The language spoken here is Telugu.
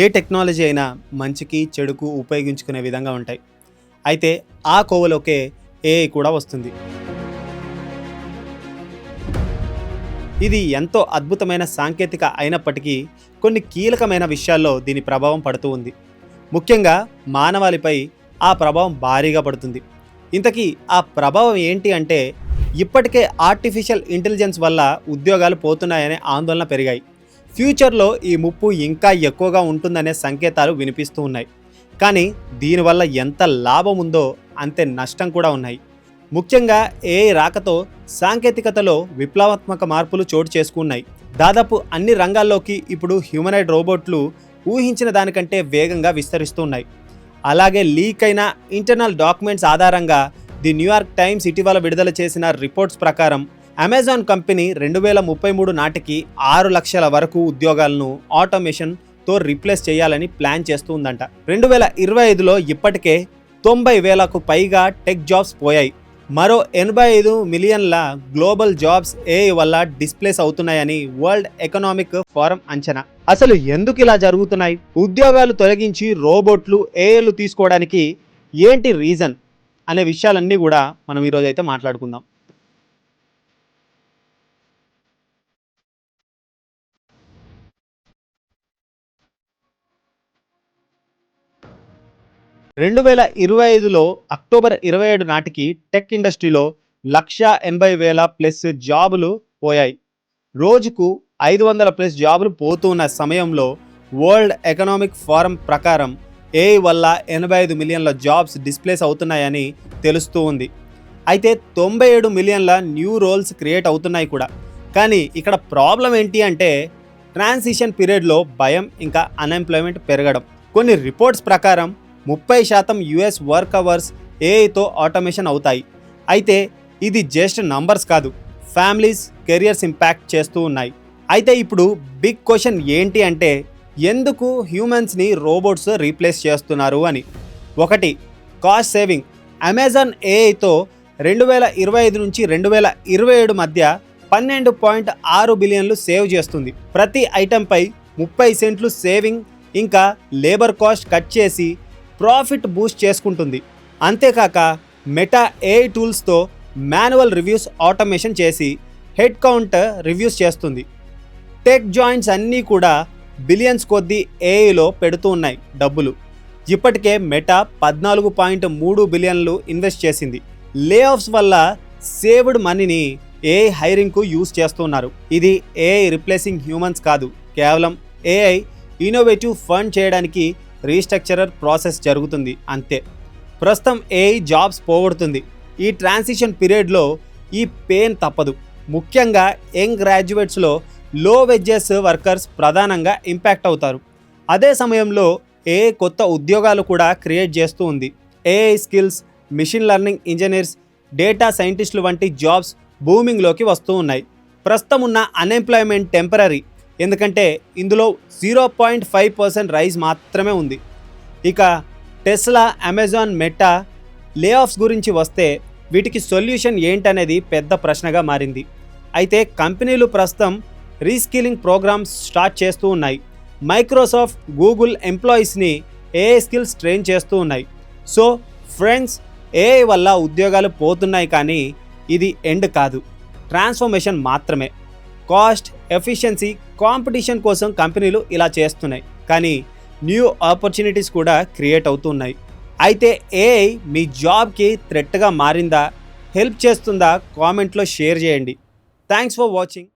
ఏ టెక్నాలజీ అయినా మంచికి చెడుకు ఉపయోగించుకునే విధంగా ఉంటాయి. అయితే ఆ కోవలోకే ఏఐ కూడా వస్తుంది. ఇది ఎంతో అద్భుతమైన సాంకేతిక అయినప్పటికీ కొన్ని కీలకమైన విషయాల్లో దీని ప్రభావం పడుతూ ఉంది. ముఖ్యంగా మానవాళిపై ఆ ప్రభావం భారీగా పడుతుంది. ఇంతకీ ఆ ప్రభావం ఏంటి అంటే ఇప్పటికే ఆర్టిఫిషియల్ ఇంటెలిజెన్స్ వల్ల ఉద్యోగాలు పోతున్నాయనే ఆందోళన పెరిగాయి. ఫ్యూచర్లో ఈ ముప్పు ఇంకా ఎక్కువగా ఉంటుందనే సంకేతాలు వినిపిస్తూ ఉన్నాయి. కానీ దీనివల్ల ఎంత లాభం ఉందో అంతే నష్టం కూడా ఉన్నాయి. ముఖ్యంగా ఏఐ రాకతో సాంకేతికతలో విప్లవాత్మక మార్పులు చోటు చేసుకున్నాయి. దాదాపు అన్ని రంగాల్లోకి ఇప్పుడు హ్యూమనైడ్ రోబోట్లు ఊహించిన దానికంటే వేగంగా విస్తరిస్తున్నాయి. అలాగే లీక్ అయిన ఇంటర్నల్ డాక్యుమెంట్స్ ఆధారంగా ది న్యూయార్క్ టైమ్స్ ఇటీవల విడుదల చేసిన రిపోర్ట్స్ ప్రకారం అమెజాన్ కంపెనీ రెండు వేల ముప్పై మూడు నాటికి ఆరు లక్షల వరకు ఉద్యోగాలను ఆటోమేషన్తో రీప్లేస్ చేయాలని ప్లాన్ చేస్తుందంట. రెండు వేల ఇరవై ఐదులో ఇప్పటికే తొంభై వేలకు పైగా టెక్ జాబ్స్ పోయాయి. మరో ఎనభై ఐదు మిలియన్ల గ్లోబల్ జాబ్స్ ఏఐ వల్ల డిస్ప్లేస్ అవుతున్నాయని వరల్డ్ ఎకనామిక్ ఫోరం అంచనా. అసలు ఎందుకు ఇలా జరుగుతున్నాయి? ఉద్యోగాలు తొలగించి రోబోట్లు ఏఐలు తీసుకోవడానికి ఏంటి రీజన్? అనే విషయాలన్నీ కూడా మనం ఈరోజు అయితే మాట్లాడుకుందాం. రెండు వేల ఇరవై ఐదులో అక్టోబర్ ఇరవై ఏడు నాటికి టెక్ ఇండస్ట్రీలో లక్ష ఎనభై వేల ప్లస్ జాబులు పోయాయి. రోజుకు ఐదు వందల ప్లస్ జాబులు పోతున్న సమయంలో వరల్డ్ ఎకనామిక్ ఫోరం ప్రకారం ఏఐ వల్ల ఎనభై ఐదు మిలియన్ల జాబ్స్ డిస్ప్లేస్ అవుతున్నాయని తెలుస్తూ ఉంది. అయితే తొంభై ఏడు మిలియన్ల న్యూ రోల్స్ క్రియేట్ అవుతున్నాయి కూడా. కానీ ఇక్కడ ప్రాబ్లం ఏంటి అంటే ట్రాన్సిషన్ పీరియడ్లో భయం ఇంకా అన్ఎంప్లాయ్మెంట్ పెరగడం. కొన్ని రిపోర్ట్స్ ప్రకారం ముప్పై శాతం యుఎస్ వర్క్ అవర్స్ ఏఐతో ఆటోమేషన్ అవుతాయి. అయితే ఇది జస్ట్ నంబర్స్ కాదు ఫ్యామిలీస్ కెరియర్స్ ఇంపాక్ట్ చేస్తూ ఉన్నాయి. అయితే ఇప్పుడు బిగ్ క్వశ్చన్ ఏంటి అంటే ఎందుకు హ్యూమన్స్ని రోబోట్స్ రీప్లేస్ చేస్తున్నారు అని. ఒకటి కాస్ట్ సేవింగ్. అమెజాన్ ఏఐతో రెండు వేల ఇరవై ఐదు నుంచి రెండు వేల ఇరవై ఏడు మధ్య పన్నెండు పాయింట్ ఆరు బిలియన్లు సేవ్ చేస్తుంది. ప్రతి ఐటెంపై ముప్పై సెంట్లు సేవింగ్ ఇంకా లేబర్ కాస్ట్ కట్ చేసి ప్రాఫిట్ బూస్ట్ చేసుకుంటుంది. అంతేకాక మెటా ఏఐ టూల్స్తో మాన్యువల్ రివ్యూస్ ఆటోమేషన్ చేసి హెడ్ కౌంట్ రివ్యూస్ చేస్తుంది. టెక్ జాయింట్స్ అన్నీ కూడా బిలియన్స్ కొద్దీ ఏఐలో పెడుతూ ఉన్నాయి డబ్బులు. ఇప్పటికే మెటా పద్నాలుగు పాయింట్ మూడు బిలియన్లు ఇన్వెస్ట్ చేసింది. లే ఆఫ్స్ వల్ల సేవ్డ్ మనీని ఏఐ హైరింగ్కు యూజ్ చేస్తున్నారు. ఇది ఏఐ రిప్లేసింగ్ హ్యూమన్స్ కాదు. కేవలం ఏఐ ఇన్నోవేటివ్ ఫండ్ చేయడానికి రీస్ట్రక్చరర్ ప్రాసెస్ జరుగుతుంది అంతే. ప్రస్తుతం ఏఐ జాబ్స్ పోగొడుతుంది. ఈ ట్రాన్సిషన్ పీరియడ్లో ఈ పెయిన్ తప్పదు. ముఖ్యంగా యంగ్ గ్రాడ్యుయేట్స్లో లో వెజ్జెస్ వర్కర్స్ ప్రధానంగా ఇంపాక్ట్ అవుతారు. అదే సమయంలో ఏఐ కొత్త ఉద్యోగాలు కూడా క్రియేట్ చేస్తూ ఉంది. AI skills machine learning engineers data సైంటిస్టులు వంటి జాబ్స్ బూమింగ్లోకి వస్తూ ఉన్నాయి. ప్రస్తుతం ఉన్న అన్ఎంప్లాయ్మెంట్ టెంపరీ ఎందుకంటే ఇందులో zero point five percent rise మాత్రమే ఉంది. ఇక Tesla Amazon Meta layoffs గురించి వస్తే వీటికి సొల్యూషన్ ఏంటనేది పెద్ద ప్రశ్నగా మారింది. అయితే కంపెనీలు ప్రస్తుతం రీస్కిలింగ్ ప్రోగ్రామ్స్ స్టార్ట్ చేస్తూ ఉన్నాయి. మైక్రోసాఫ్ట్ గూగుల్ ఎంప్లాయీస్ని ఏఐ స్కిల్స్ ట్రైన్ చేస్తూ ఉన్నాయి. సో ఫ్రెండ్స్ ఏఐ వల్ల ఉద్యోగాలు పోతున్నాయి కానీ ఇది ఎండ్ కాదు. ట్రాన్స్ఫర్మేషన్ మాత్రమే. కాస్ట్ ఎఫిషియన్సీ కాంపిటీషన్ కోసం కంపెనీలు ఇలా చేస్తున్నాయి. కానీ న్యూ ఆపర్చునిటీస్ కూడా క్రియేట్ అవుతున్నాయి. అయితే ఏఐ మీ జాబ్కి థ్రెట్గా మారిందా? హెల్ప్ చేస్తుందా? కామెంట్లో షేర్ చేయండి. Thanks for watching